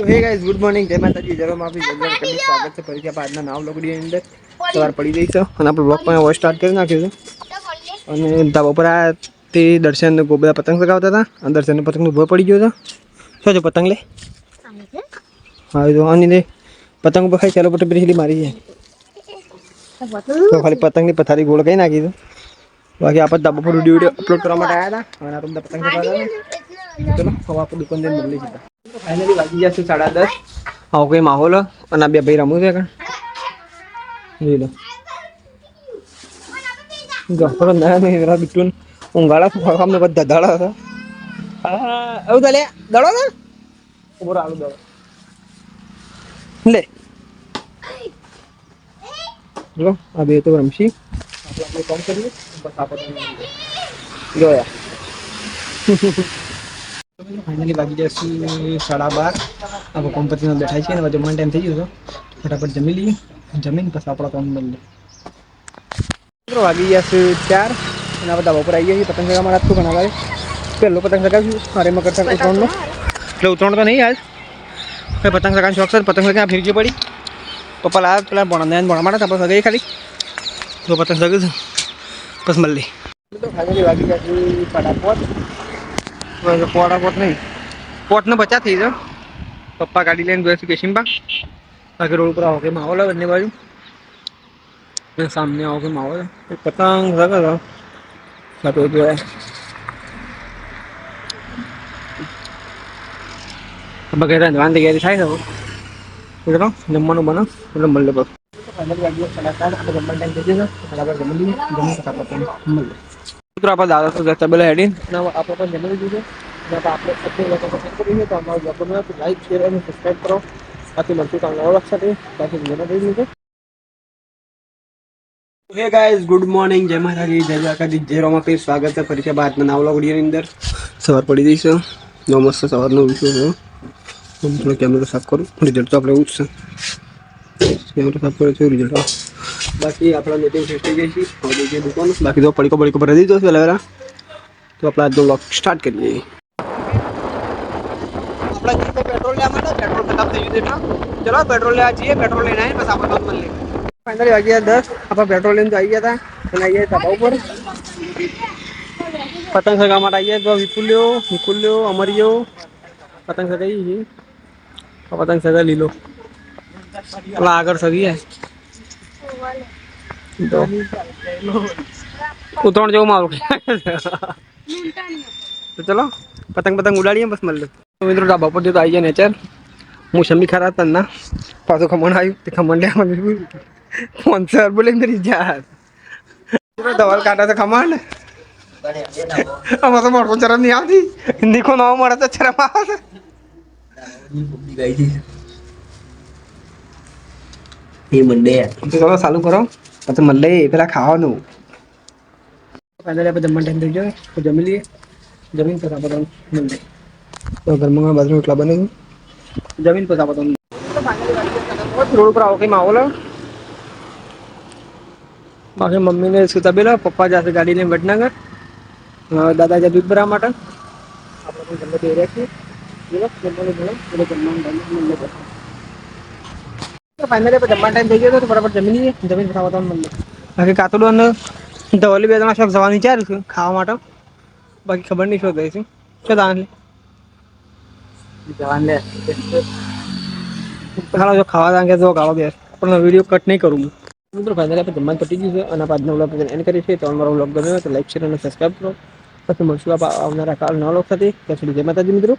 તો hey guys good morning જય માતાજી, જય માફી જય કરી સ્વાગત છે ફરીથી આપણે આજના નાવ લોકડીની અંદર. સવાર પડી ગઈ છે અને આપણે બ્લોગ પણ હવે સ્ટાર્ટ કરી નાખ્યું છે. અને ધાબા પર આ તે દર્શન બધા પતંગ ચગાવતા હતા. અને દર્શન પતંગ ઊભો પડી ગયો હતો શું છે પતંગ લે? હા તો અને પતંગ ઉપર ખાઈ ચાલો પટે પેલી મારી જાય. તો ખાલી પતંગની પથારી ગોળ કઈ નાખી દો બાકી આપણે ધાબા પર વીડિયો અપલોડ કરવા માટે આવ્યા હતા. અને આ તો બધા પતંગ ચલો, હવે આપણે દુકાન જઈને મળી જતા ફાઇનલી વાગી જશે સાડા દસ. આવો કોઈ માહોલ. અને બે ભાઈ રમું છે કાં જોઈ લો. ગફરો ના નહીં પેલા બિટ્ટુન ઊંઘાડા ફોડવામાં બધા ધડાડા હતા. એવું તો લે, દડો ને. ઊભો આલુ દડો. લે. જો, આ બે તો રમશી. આપણે આપણે કરીએ? બસ આપણે જોયા. ફાઇનલી વાગી જશે સાડા બાર. આપણે કોમ્પતીનો બેઠા છે અને જમવાનો ટાઈમ થઈ ગયો તો ફટાફટ જમી લઈએ. જમીન પછી આપણા કામ બદલે વાગી ગયા છે ચાર અને બધા બપોર પર આવી ગયા છે પતંગ ચગાવવા માટે ઘણા વારે પહેલો પતંગ ચગાવીશું. મારે મકર સંક્રાંતિ ઉત્તરાયણનો એટલે ઉત્તરાયણ તો નહીં આજ. હવે પતંગ ચગાવવાનો શોખ છે. પતંગ ચગાવવા ફીરકી પડી. પપ્પા લાવ પેલા ભણા ભણા માટે આપણે સગાઈ ખાલી. તો પતંગ ચગાવ્યું બસ મળી તો ફાઇનલી વાગી પાંચ. બસ પોડા પોટ નહીં પોટનો બચા થઈ જાવ પપ્પા ગાડી લઈને ગયા છે કેશિંબા બાકી રોડ ઉપર આવો કે માહોલ હોય બંને બાજુ અને સામને આવો કે માહોલ એક પતંગ સગા સાતો જોયા બગેર રાંધવાની તૈયારી થાય છે હવે ચલો જમવાનું બનો એટલે મળે બસ ફાઇનલી વાગી ગયા સાડા ચાર આપણે જમવાનું ટાઈમ થઈ જશે બરાબર જમી લઈએ જમી શકાય આપણે મળીએ મિત્રો આપણે દાદા તો જતા પેલા હેડીને અને આપણે પણ જમી લીધું છે અને હવે આપણે અત્યારે લોકો પસંદ કરીએ તો અમારું બ્લોગ ગમે તો લાઈક શેર અને સબસ્ક્રાઈબ કરો બાકી મળશું કામ નવા સાથે બાકી વીડિયો થઈ લીધું હે ગાઈઝ ગુડ મોર્નિંગ જય માતાજી જય દ્વારકાજી જય રોમાપીર સ્વાગત છે ફરી છે બાદના નાવલા વિડીયોની અંદર સવાર પડી ગઈ છે નવ મસ્ત સવારનો વીડિયો છે હું થોડો કેમેરો સાફ કરું રિઝલ્ટ તો આપણે એવું જ છે કેમેરો સાફ કર્યો છે રિઝલ્ટ બાકી આપણા મીટિંગ ફેસ થઈ ગઈ છે. હવે જઈએ દુકાન બાકી તો પડીકો પડીકો ભરી દીધો છે પહેલા તો આપણે આજનો બ્લોગ સ્ટાર્ટ કરીએ. આપણા જઈએ પેટ્રોલ લેવા માટે પેટ્રોલ ખતમ થઈ ગયું છે ચલો પેટ્રોલ લેવા જઈએ. પેટ્રોલ લઈને આવીને બસ આપણે બંધ લઈએ. ફાઇનલી વાગ્યા દસ. આપણે પેટ્રોલ લઈને તો આવી ગયા હતા. અને આવીએ ધાબા ઉપર. પતંગ સગા માટે આવીએ તો વિપુલ્યો વિપુલ્યો અમરિયો પતંગ સગાઈ છે. આ પતંગ સગા લીલો. પેલા આગળ સગી તો ઉત્તરાયણ જેવું મારું તો ચલો, પતંગ પતંગ ઉડાડીએ બસ તો મિત્રો ધાબા પર તો આવી જાય નેચર. હું શમી ખરા હતા ના. પાછું ખમણ આવ્યું. તે ખમણ લેવા ફોન સર બોલે મેરી જા દવાલ કાઢા તો ખમણ આમાં તો મોટો ચરમ નહીં આવતી. નીકો નવો મળે તો ચરમ આવે એ મંડે તો ચલો ચાલુ કરો પછી મંડે પેલા ખાવાનું ફાઇનલી આપણે જમવાનું ટાઈમ થઈ ગયો તો જમી લઈએ જમીન પછી આપણે મંડે તો ઘરમાં બાજુ રોટલા બને જમીન પછી આપણે રોડ ઉપર આવો કઈ માહોલ? બાકી મમ્મીને સુતા બેલા પપ્પા જશે ગાડી લઈને વડનગર દાદા જાય દૂધ ભરવા માટે આપણે પણ જમવા જઈ રહ્યા છીએ દિવસ જમવાનું જમવાનું ટાઈમ મળે પછી ફાઇનલી આપણે જમવાનો ટાઈમ થઈ ગયો તો બરાબર જમી લઈએ. જમીન ખાવા તો મળે બાકી કાતડું અને ધવલી બે જણા શોખ જવાનું વિચાર્યું છે ખાવા માટે. બાકી ખબર નહીં શું થઈ છે શું તાને જવાન લે. હાલો જો ખાવા તાંગે જો ખાવા બે પણ વીડિયો કટ નહીં કરું હું. મિત્રો ફાઇનલી આપણે જમવાનું પટી ગયું છે અને આજનો વ્લોગ એન્ડ કરીએ છીએ. તો મારો વ્લોગ ગમ્યો તો લાઈક શેર અને સબસ્ક્રાઈબ કરો. પછી મળશું આવનારા કાલ નવા વ્લોગ સાથે. ત્યાં સુધી જય માતાજી મિત્રો.